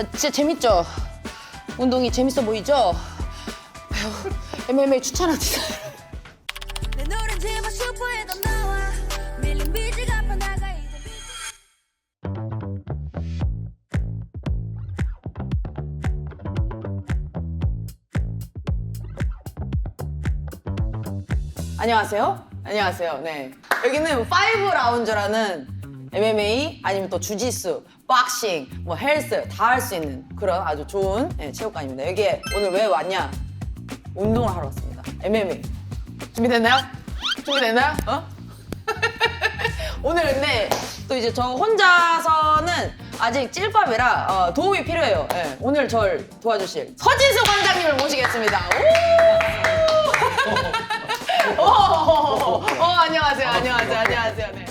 어, 진짜 재밌죠? 운동이 재밌어 보이죠? 아유, MMA 추천합니다. 내 노래는 제발 슈퍼에도 나와 밀린 빛이 갚아 나가 이제 안녕하세요. 안녕하세요. 네. 여기는 파이브 라운저라는 MMA 아니면 또 주짓수, 박싱, 뭐 헬스 다 할 수 있는 그런 아주 좋은 네, 체육관입니다. 여기에 오늘 왜 왔냐? 운동을 하러 왔습니다. MMA. 준비됐나요? 준비됐나요? 어? 오늘 근데 또 이제 저 혼자서는 아직 찔밥이라 어, 도움이 필요해요. 예, 오늘 절 도와주실 서진수 관장님을 모시겠습니다. 오! 오, 어, 안녕하세요, 안녕하세요, 안녕하세요. 네.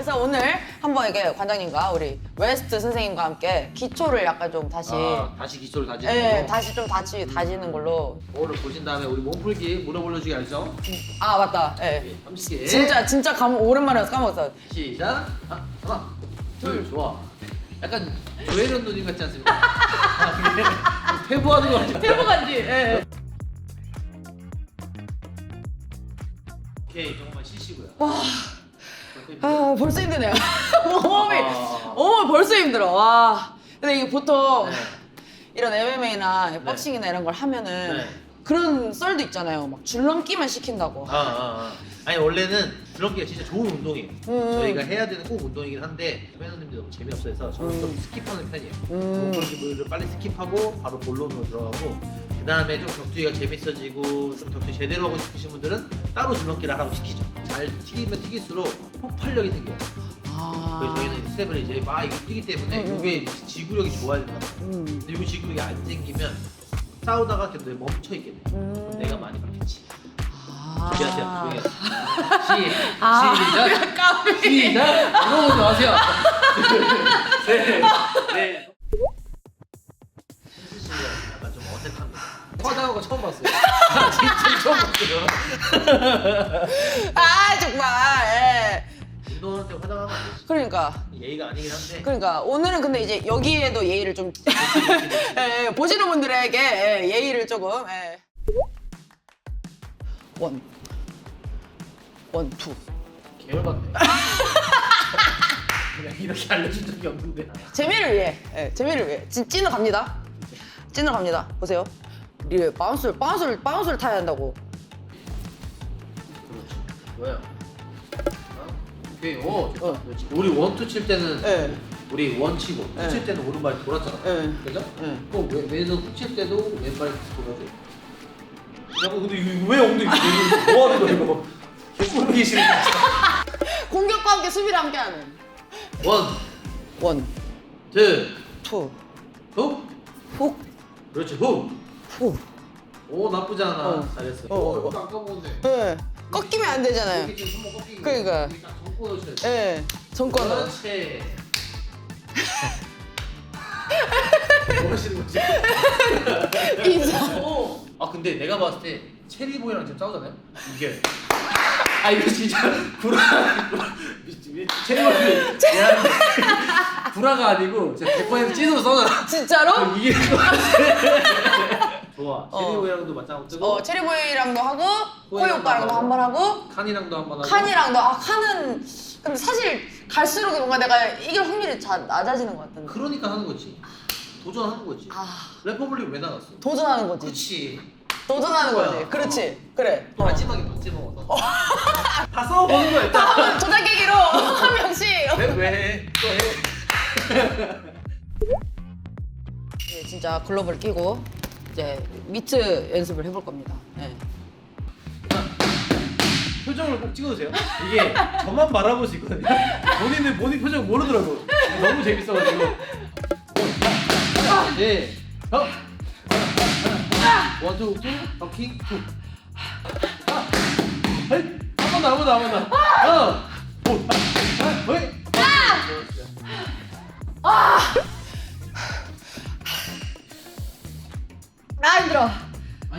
그래서 오늘 한번 이게 관장님과 우리 웨스트 선생님과 함께 기초를 약간 좀 다시 아, 다시 기초를 다지는 예, 걸로. 다시 좀 다시 다지는 걸로. 오늘 보신 다음에 우리 몸풀기 무릎 올려주기 알죠? 아 맞다. 예. 예, 30개 진짜 진짜 감 오랜만에 까먹었어. 시작 아, 하나 둘 좋아 약간 조혜련 누님 같지 않습니까? 아, 그래? 퇴보하는 거 같아 태보간지. 예. 오케이 조금만 쉬시고요 와. 아 벌써 힘드네요. 몸이 아. 어 벌써 힘들어. 와. 근데 이게 보통 네. 이런 MMA나 박싱이나 이런 걸 하면은 네. 그런 썰도 있잖아요. 막 줄넘기만 시킨다고. 아, 아, 아. 아니 원래는 드럼기가 진짜 좋은 운동이에요 음. 저희가 해야 되는 꼭 운동이긴 한데 회원님들 너무 재미없어 해서 저는 좀 스킵하는 편이에요 음. 몸풀기를 빨리 스킵하고 바로 본론으로 들어가고 그 다음에 좀 격투기가 재밌어지고 좀 격투기 제대로 하고 싶으신 분들은 따로 줄넘기를 하라고 시키죠 잘 튀기면 튀길수록 폭발력이 생겨요 아. 그래서 저희는 스텝을 이제 막 이거 뛰기 때문에 음. 이게 지구력이 좋아야 된다 음. 근데 이 지구력이 안 생기면 싸우다가 계속 멈춰 있게 돼 음. 내가 많이 막혔지 아. 준비하세요 조용히 하세요. 시, 아. 시작 시작 물어보지 마세요 네, 네. 화장한 거 처음 봤어요 아, 진짜 처음 봤어요 아 정말. 예. 운동할 때 화장하면 안 되지 그러니까. 예의가 아니긴 한데 그러니까 오늘은 근데 이제 여기에도 예의를 좀 예, 예, 보시는 분들에게 예, 예의를 조금 예. 원, 원, 투. 계열받네 그냥 이렇게 알려준 적이 없는데 재미를 위해, 예, 재미를 위해. 찐, 찐으로 갑니다. 찐으로 갑니다. 보세요. 예, 바운스를, 바운스를, 바운스를 타야 한다고. 그렇지. 뭐야 어? 오케이. 오 어. 그렇지. 우리 원투 칠 때는 예, 우리 원 치고 네. 투칠 때는 오른발이 돌았잖아. 예. 그죠? 예. 그럼 왼- 왼손 훅칠 때도 왼발이 돌아줘. 야 근데 이거 왜 엉덩이 뭐 하는 거야 이거? 개꿀기 싫은 공격과 함께 수비를 함께 하는. 원, 원, 투, 투, 훅. 훅, 그렇지 훅 훅. 오 나쁘지 않아 어. 잘했어 어, 어, 어. 안 까먹었네 예. 꺾이면 안 되잖아요. 이렇게 지금 손목 꺾이고 그러니까. 딱 정고 넣으셔야 돼 예. 정권으로. 그렇지 뭐 하시는 거지? 인사. 오. 아 근데 내가 봤을 때 체리보이랑 지금 싸우잖아요? 이게 아 이거 진짜 구라 체리보이 미안한데 구라가 아니고 진짜 100% 찐으로 싸우잖아 진짜로? 이게 좋아 어. 체리보이랑도 맞짱 뜨고 어, 체리보이랑도 하고, 코이랑도 오빠랑도 한 번 하고, 칸이랑도 한 번 하고 칸이랑도, 아, 칸은, 근데 사실 갈수록 뭔가 내가 이길 확률이 자, 낮아지는 것 같던데. 그러니까 하는 거지 도전하는 거지 아, 레퍼블릭 왜 나갔어? 도전하는 거지. 그치 도전하는 거지. 그거야. 그렇지. 그래. 어. 마지막에 박제 먹어서 다 싸워보는 거야 일단 한번 도장 깨기로 한 명씩. 왜 왜? 또 해. 이제 진짜 글러브를 끼고 이제 미트 연습을 해볼 겁니다. 네. 표정을 꼭 찍어주세요. 이게 저만 말하고 있거든요. 본인은 본인 표정 모르더라고. 너무 재밌어가지고. 네. 형. 원투 투 버킹 투. 한번 더, 한번 더, 한번 더. 하나, 오, 하나, 왜? 아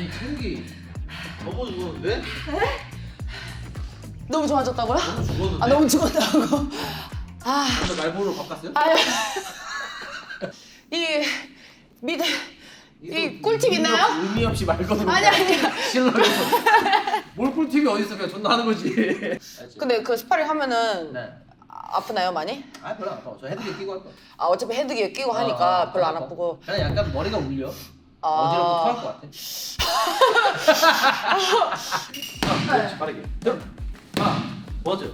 아니 체력이 너무 죽었는데? 너무 좋아졌다고요? 너무 죽었는데? 아 너무 죽었다고. 아, 오늘 말보로 바꿨어요? 아유. 이 미드 이 꿀팁 있나요? 의미 없이 말 거는 아니 아니야. 실러에서 뭘 꿀팁이 어딨어 그냥 존나 하는 거지? 근데 그 스파링 하면은 네. 아, 아프나요 많이? 아 별로 안 아파 저 헤드기 끼고 할 거야 아 어차피 헤드기에 끼고 하니까 아, 별로 안. 아프고. 그냥 약간 머리가 울려 아. 어지럽고 토할 것 같아 아 그렇지 빠르게 아 버즈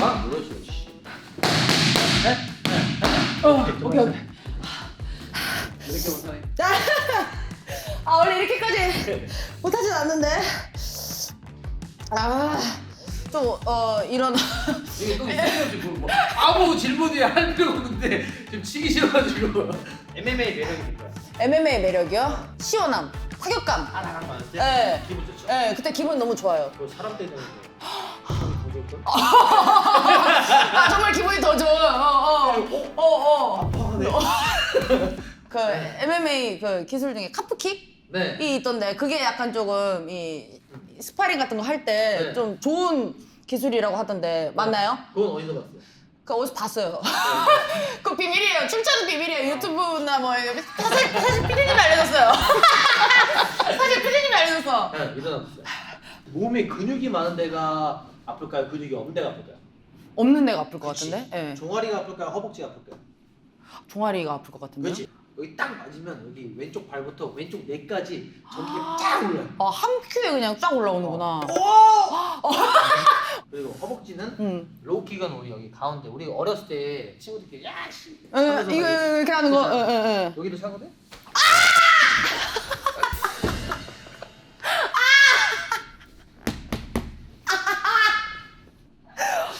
아 눌러주세요 씨. 네? 네? 어, 오케이 오케이. 이렇게 못하네 아 원래 이렇게까지 못하진 않는데. 아또 어 이런 이게 또 쓸데없이 뭐, 뭐 아무 질문이 할 필요 없는데 지금 치기 싫어가지고 MMA 매력이 뭐야? MMA 매력이요? 시원함, 타격감. 아 나간 거 아는데? 네. 기분 좋죠? 네, 그때 기분 너무 좋아요. 그 사람 더 좋을걸? 아 정말 기분이 더 좋아요. 어, 어, 어, 어. 아파하네 그 MMA 그 기술 중에 카프킥이 네 있던데 그게 약간 조금 이 스파링 같은 거 할 때 네. 좀 좋은 기술이라고 하던데 맞나요? 그건 어디서 봤어요? 그 어디서 봤어요. 그 비밀이에요. 출처는 비밀이에요. 유튜브나 뭐 사실 사실 피디님이 알려줬어요. 사실 피디님이 알려줬어. 네 일어나보세요 몸에 근육이 많은 데가 아플까요? 근육이 없는 데가 아플까요? 없는 데가 아플 것 같은데? 예. 종아리가 아플까요? 허벅지가 아플까요? 종아리가 아플 것 같은데. 그렇지 여기 딱 맞으면 여기 왼쪽 발부터 왼쪽 뇌까지 전기가 쫙 올라요 아, 한 큐에 그냥 쫙 올라오는구나. 그리고 허벅지는 응. 로우킥은 우리 여기 가운데 우리 어렸을 때 친구들끼리 야씨 예, 이거 이거 이렇게 하는 거. 예, 예, 예. 여기도 차거든?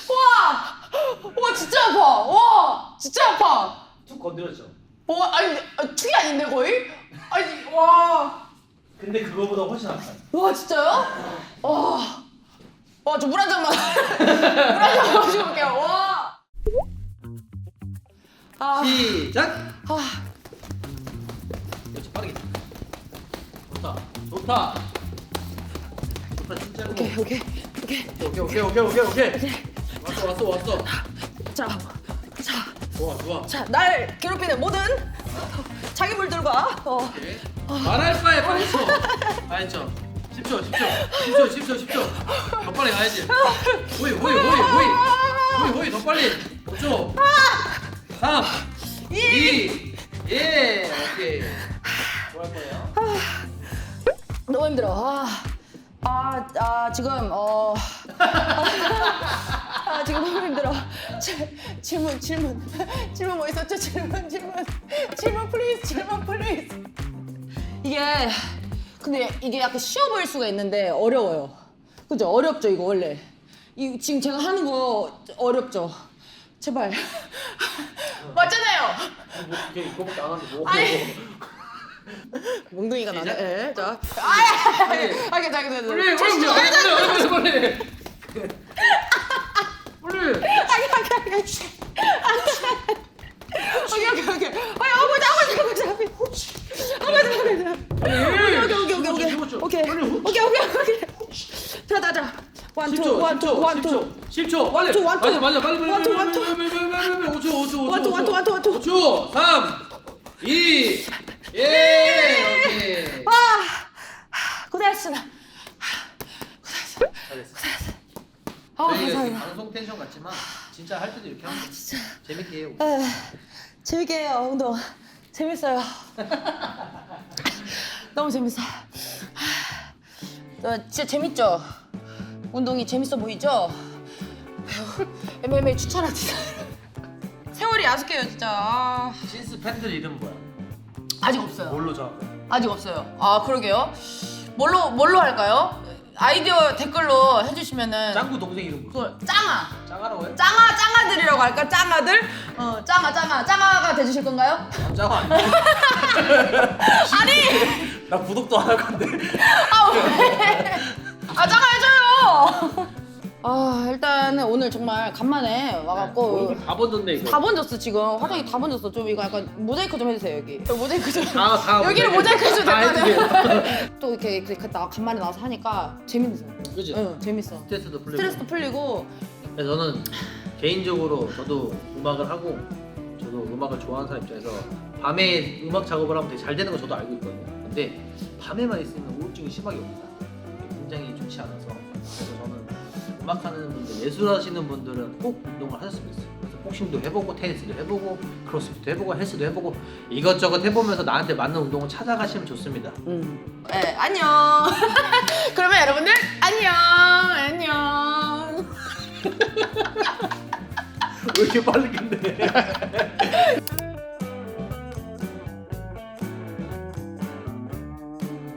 와! 와 진짜 아파. 와! 진짜 아파. 툭 건드렸죠 와 아니 아, 툭이 아닌데 거의? 아니 와. 근데 그거보다 훨씬 와 진짜요? 와. 와 저 물 한 잔만. 물 한 잔만 마시고 올게요. 와. 아. 시작! 아. 그렇지 빠르게 좋다 좋다 좋다 진짜로 오케이 오케이 오케이. 오케이 오케이 오케이 오케이 오케이 왔어 왔어 왔어 자. 자. 좋아 좋아 자, 날 괴롭히는 모든 자기 물들과 어, 오케이 말할 바에 빨리 쳐. 알죠 10초 10초 10초 10초 10초. 더 빨리 가야지. 호이 호이 호이 호이. 호이 호이 더 빨리. 5초. 3 2 1 오케이. 뭐 할 거예요? 너무 힘들어. 아, 아, 아 지금 어, 아 지금 너무 힘들어. 지, 질문, 질문, 질문 뭐 있었죠? 질문, 질문, 질문 플리즈, 질문 플리즈. 이게 근데 이게 약간 쉬워 보일 수가 있는데 어려워요. 그죠? 어렵죠 이거 원래. 이 지금 제가 하는 거 어렵죠. 제발. 맞잖아요. 뭐 이렇게 이거밖에 안 하는데 뭐 아니. 몽둥이가 나네. 예, 자. 아, 아, 괜찮아, 괜찮아. 빨리 빨리 진짜, 빨리 괜찮아. 빨리 빨리 빨리 오케이 오케이 오케이. 아니 10초, 원투 10초, 원투. 10초, 10초, 빨리. 원투, 원투. 맞아, 맞아, 빨리, 빨리, 원투, 빨리, 원투. 빨리, 빨리, 빨리, 빨리, 빨리, 5초, 5초, 5초, 원투, 원투, 원투, 원투. 5초, 3, 2, 1, 오케이. 아 고생하셨습니다. 잘했어. 아 저희가 이렇게 감사합니다. 방송 텐션 같지만 진짜 할 때도 이렇게 하면 재밌게 해요. 에, 재밌게 해요 운동. 재밌어요. 너무 재밌어. 어, 진짜 재밌죠? 운동이 재밌어 보이죠? 아유, MMA 추천합니다. 세월이 아쉽게요 진짜. 아, 신스 팬들 이름 뭐야? 아직 없어요. 뭘로 정할 아직 없어요. 아 그러게요. 뭘로 뭘로 할까요? 아이디어 댓글로 해주시면은 짱구 동생 이름 뭐야? 그걸 짱아 짱아라고 해? 짱아 짱아들이라고 할까? 짱아들? 어 짱아 짱아 짱아가 돼주실 건가요? 아, 짱아 아니야? 아니 나 구독도 안 할 건데. 아 왜? 아 짱아. 아 일단은 오늘 정말 간만에 와갖고 얼굴 다 번졌네 이거. 다 번졌어 지금 화장이 다 번졌어 좀 이거 약간 모자이크 좀 해주세요 여기 여기 모자이크 좀 다, 다 여기를 모자이크 해주면 다 됐거든 또 이렇게 이렇게 나 간만에 나와서 하니까 재밌어 그지? 응 재밌어 스트레스도 풀리고. 스트레스도 풀리고 그래서 저는 개인적으로 저도 음악을 하고 저도 음악을 좋아하는 사람 입장에서 밤에 음악 작업을 하면 되게 잘 되는 거 저도 알고 있거든요. 근데 밤에만 있으면 우울증이 심하게 옵니다. 굉장히 좋지 않아서 그래서 음악하는 분들, 예술하시는 분들은 꼭 운동을 하셨으면 좋겠어요. 그래서 복싱도 해보고 테니스도 해보고 크로스핏도 해보고 헬스도 해보고 이것저것 해보면서 나한테 맞는 운동을 찾아가시면 좋습니다. 음. 네, 안녕 그러면 여러분들 안녕 안녕 왜 이렇게 빨리 끝내?